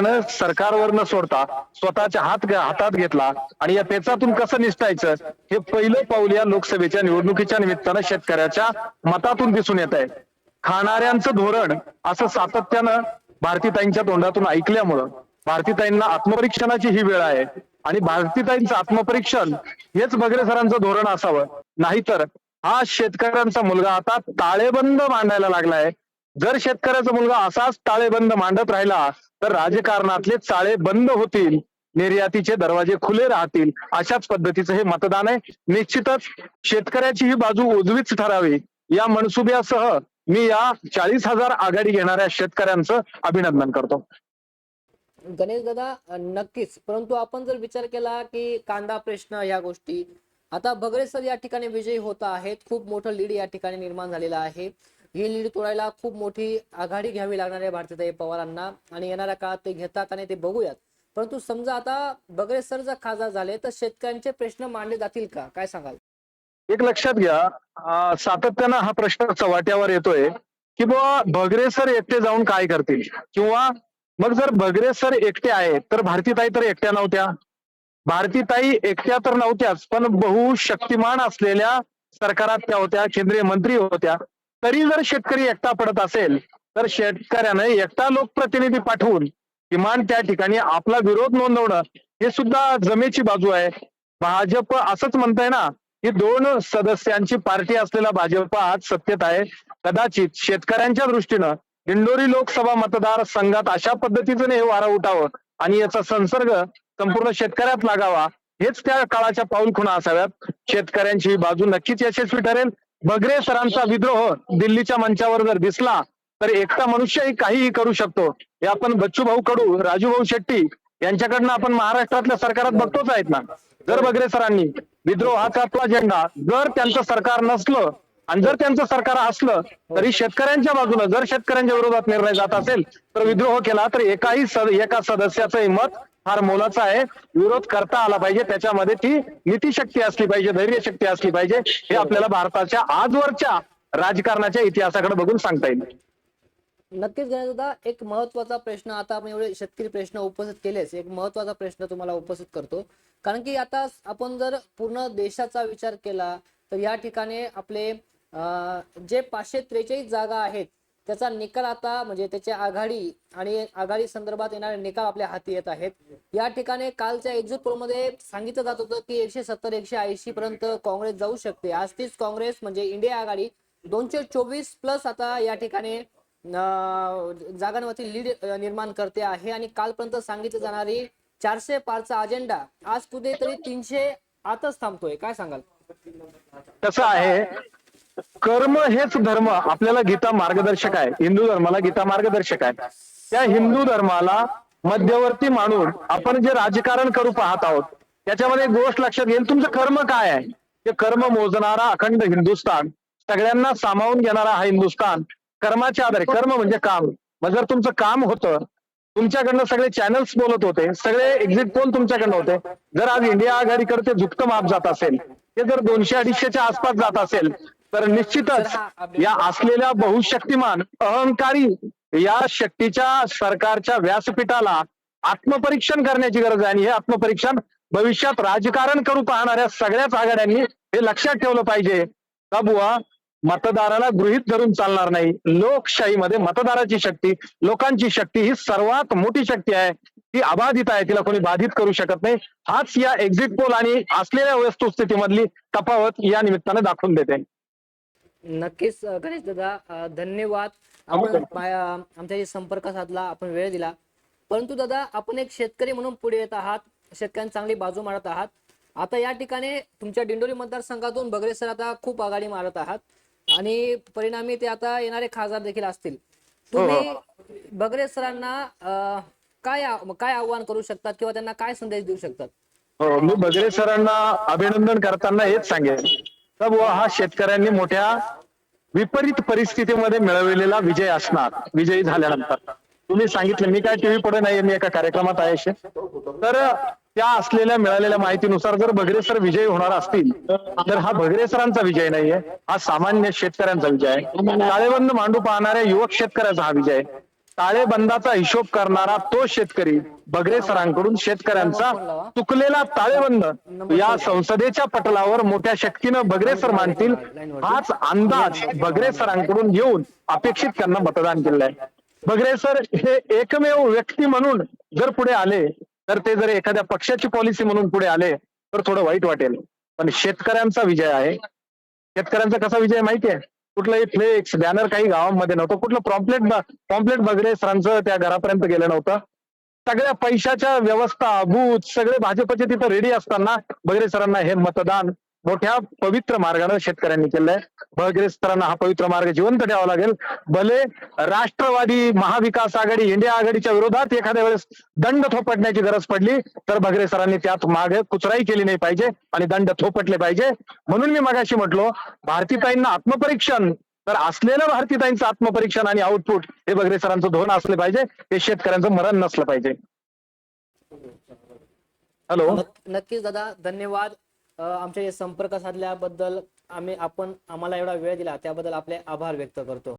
न्यायालयानं सरकारवर न सोडता स्वतःच्या हात हातात घेतला आणि या पेचातून कसं निसटायचं हे पहिलं पाऊल या लोकसभेच्या निवडणुकीच्या निमित्तानं शेतकऱ्याच्या मतातून दिसून येत आहे खाणाऱ्यांचं धोरण असं सातत्यानं भारतीताईंच्या तोंडातून ऐकल्यामुळं भारतीताईंना आत्मपरीक्षणाची ही वेळ आहे आणि भारतीताईंचं आत्मपरीक्षण हेच बगरे सरांचं धोरण असावं. नाहीतर हा शेतकऱ्यांचा मुलगा आता ताळेबंद मांडायला लागलाय. जर शेतकऱ्याचा मुलगा असाच ताळेबंद मांडत राहिला तर राजकारणातले चाळे बंद होतील निर्यातीचे दरवाजे खुले राहतील अशाच पद्धतीचं हे मतदान आहे. निश्चितच शेतकऱ्याची ही बाजू उजवीच ठरावी. या मनसुब्यासह मी या चाळीस हजार आघाडी घेणाऱ्या शेतकऱ्यांचं अभिनंदन करतो. गणेश दादा नक्कीच. परंतु आपण जर विचार केला की कांदा प्रश्न या गोष्टी आता बगरे सर या ठिकाणी विजयी होत आहेत. खूप मोठं लीड या ठिकाणी निर्माण झालेलं आहे. ही लीड तोडायला खूप मोठी आघाडी घ्यावी लागणार आहे भारतीय पवारांना. आणि येणाऱ्या काळात ते घेतात आणि ते बघूयात. परंतु समजा आता बगरे सर जर खासदार झाले तर शेतकऱ्यांचे प्रश्न मांडले जातील का? काय सांगाल? एक लक्षात घ्या सातत्यानं हा प्रश्न चव्हाट्यावर येतोय की बुवा बगरे सर एकटे जाऊन काय करतील? किंवा मग जर बगरे सर एकटे आहेत तर भारतीताई तर एकट्या नव्हत्या. भारतीताई एकट्या तर नव्हत्याच पण बहुशक्तिमान असलेल्या सरकारात त्या होत्या केंद्रीय मंत्री होत्या. तरी जर शेतकरी एकटा पडत असेल तर शेतकऱ्याने एकटा लोकप्रतिनिधी पाठवून किमान त्या ठिकाणी आपला विरोध नोंदवणं हे सुद्धा जमेची बाजू आहे. भाजप असंच म्हणताय ना ही दोन सदस्यांची पार्टी असलेला भाजप आज सत्तेत आहे. कदाचित शेतकऱ्यांच्या दृष्टीनं दिंडोरी लोकसभा मतदार संघात अशा पद्धतीचं हे वारा उठावं आणि याचा संसर्ग संपूर्ण शेतकऱ्यात लागावा हेच त्या काळाच्या पाऊल खुणा असाव्यात. शेतकऱ्यांची ही बाजू नक्कीच यशस्वी ठरेल. बगरे सरांचा विद्रोह दिल्लीच्या मंचावर जर दिसला तर एकटा मनुष्यही काहीही करू शकतो. हे आपण बच्चू भाऊ कडू राजू भाऊ शेट्टी यांच्याकडनं आपण महाराष्ट्रातल्या सरकारात बघतोच आहेत ना. जर बगरे सरांनी विद्रोहाचा आपला झेंडा जर त्यांचं सरकार नसलं आणि जर त्यांचं सरकार असलं तरी शेतकऱ्यांच्या बाजूने जर शेतकऱ्यांच्या विरोधात निर्णय जात असेल तर विद्रोह केला तर एकाही सद- एका सदस्याचं मत फार मोलाचा आहे. विरोध करता आला पाहिजे. त्याच्यामध्ये ती नीतीशक्ती असली पाहिजे धैर्य शक्ती असली पाहिजे हे आपल्याला भारताच्या आजवरच्या राजकारणाच्या इतिहासाकडे बघून सांगता येईल. नक्कीच दादा एक महत्त्वाचा प्रश्न आता आपण एवढे शेतकरी प्रश्न उपस्थित केलेच. एक महत्त्वाचा प्रश्न तुम्हाला उपस्थित करतो. कारण की आता आपण जर पूर्ण देशाचा विचार केला तर या ठिकाणी आपले जे पाचशे त्रेचाळीस जागा आहेत त्याचा निकाल आता म्हणजे त्याची आघाडी आणि आघाडी संदर्भात येणारे निकाल आपल्या हाती येत आहेत. या ठिकाणी कालच्या एक्झिट पोलमध्ये सांगितलं जात होतं की एकशे सत्तर एकशे ऐंशी पर्यंत काँग्रेस जाऊ शकते. आज तीच काँग्रेस म्हणजे इंडिया आघाडी दोनशे चोवीस प्लस आता या ठिकाणी जागांवरती लीड निर्माण करते आहे. आणि कालपर्यंत सांगितली जाणारी चारशे पारचा अजेंडा आज कुठेतरी तीनशे आताच थांबतोय. काय सांगाल? कसं आहे? कर्म हेच धर्म आपल्याला गीता मार्गदर्शक आहे. हिंदू धर्माला गीता मार्गदर्शक आहे. त्या हिंदू धर्माला मध्यवर्ती मानून आपण जे राजकारण करू पाहत आहोत त्याच्यामध्ये एक गोष्ट लक्षात घेईल. तुमचं कर्म काय आहे? ते कर्म मोजणारा अखंड हिंदुस्थान सगळ्यांना सामावून घेणारा हा हिंदुस्थान कर्माच्या आधारे. कर्म म्हणजे काम. मग जर तुमचं काम होतं तुमच्याकडनं सगळे चॅनल्स बोलत होते सगळे एक्झिट पोल तुमच्याकडनं होते. जर आज इंडिया आघाडीकडे ते झुकतं माप जात असेल ते जर दोनशे अडीचशेच्या आसपास जात असेल तर निश्चितच या असलेल्या बहुशक्तिमान अहंकारी या शक्तीच्या सरकारच्या व्यासपीठाला आत्मपरीक्षण करण्याची गरज आहे आणि हे आत्मपरीक्षण भविष्यात राजकारण करू पाहणाऱ्या सगळ्याच आघाड्यांनी हे लक्षात ठेवलं पाहिजे. का बुवा? मतदाराला गृहित धरून चालणार नाही. लोकशाहीमध्ये मतदाराची शक्ती लोकांची शक्ती ही सर्वात मोठी शक्ती आहे. ती अबाधित आहे तिला कोणी बाधित करू शकत नाही. हाच या एक्झिट पोल आणि असलेल्या वस्तुस्थितीमधली तफावत या निमित्तानं दाखवून देते. नक्कीच गणेश दादा धन्यवाद. आपण आमच्याशी संपर्क साधला आपण वेळ दिला. परंतु दादा आपण एक शेतकरी म्हणून पुढे येत आहात. शेतकऱ्यांची चांगली बाजू मारत आहात. आता या ठिकाणी तुमच्या दिंडोरी मतदारसंघातून बगरे सर आता खूप आघाडी मारत आहात. आणि परिणामी ते आता येणारे खासदार देखील असतील. तुम्ही बगरे सरांना काय काय आव्हान करू शकतात किंवा त्यांना काय संदेश देऊ शकतात? हो मी बगरे सरांना अभिनंदन करताना हेच सांगेन. का बुवा हा शेतकऱ्यांनी मोठ्या विपरीत परिस्थितीमध्ये मिळवलेला विजय असणार विजयी झाल्यानंतर. तुम्ही सांगितलं मी काय टीव्ही पुढे नाही मी एका कार्यक्रमात आहे असे. तर त्या असलेल्या मिळालेल्या माहितीनुसार जर बगरे सर विजयी होणार असतील तर हा बगरे सरांचा विजय नाहीये हा सामान्य शेतकऱ्यांचा विजय आहे. ताळेबंद मांडू पाहणाऱ्या युवक शेतकऱ्याचा हा विजय आहे. ताळेबंदाचा हिशोब करणारा तो शेतकरी बगरे सरांकडून शेतकऱ्यांचा चुकलेला ताळेबंद या संसदेच्या पटलावर मोठ्या शक्तीनं बगरे सर मानतील हाच अंदाज बगरे सरांकडून घेऊन अपेक्षित त्यांना मतदान केलेलं आहे बगरे सर हे एकमेव व्यक्ती म्हणून जर पुढे आले तर ते जर एखाद्या पक्षाची पॉलिसी म्हणून पुढे आले तर थोडं वाईट वाटेल. पण शेतकऱ्यांचा विजय आहे. शेतकऱ्यांचा कसा विजय माहितीये? कुठलंही फ्लेक्स बॅनर काही गावांमध्ये नव्हतं. कुठलं पॉम्पलेट पॉम्पलेट बगरे सरांचं त्या घरापर्यंत गेलं नव्हतं. सगळ्या पैशाच्या व्यवस्था बूथ सगळे भाजपचे तिथं रेडी असताना बगरे सरांना हे मतदान. मोठ्या पवित्र मार्गानं शेतकऱ्यांनी केलंय. बगरे हा पवित्र मार्ग जिवंत ठेवावा लागेल. भले राष्ट्रवादी महाविकास आघाडी इंडिया आघाडीच्या विरोधात एखाद्या वेळेस दंड थोपटण्याची गरज पडली तर बगरे सरांनी त्यात मागे कुचराई केली नाही पाहिजे आणि दंड थोपटले पाहिजे. म्हणून मी मगाशी म्हटलो भारतीताईंना आत्मपरीक्षण तर असलेलं भारतीताईंचं आत्मपरीक्षण आणि आउटपुट हे बगरे सरांचं धोरण असलं पाहिजे हे शेतकऱ्यांचं मरण नसलं पाहिजे. हॅलो. नक्कीच दादा धन्यवाद. आमच्या संपर्क साधल्याबद्दल आम्ही आपण आम्हाला एवढा वेळ दिला त्याबद्दल आपले आभार व्यक्त करतो.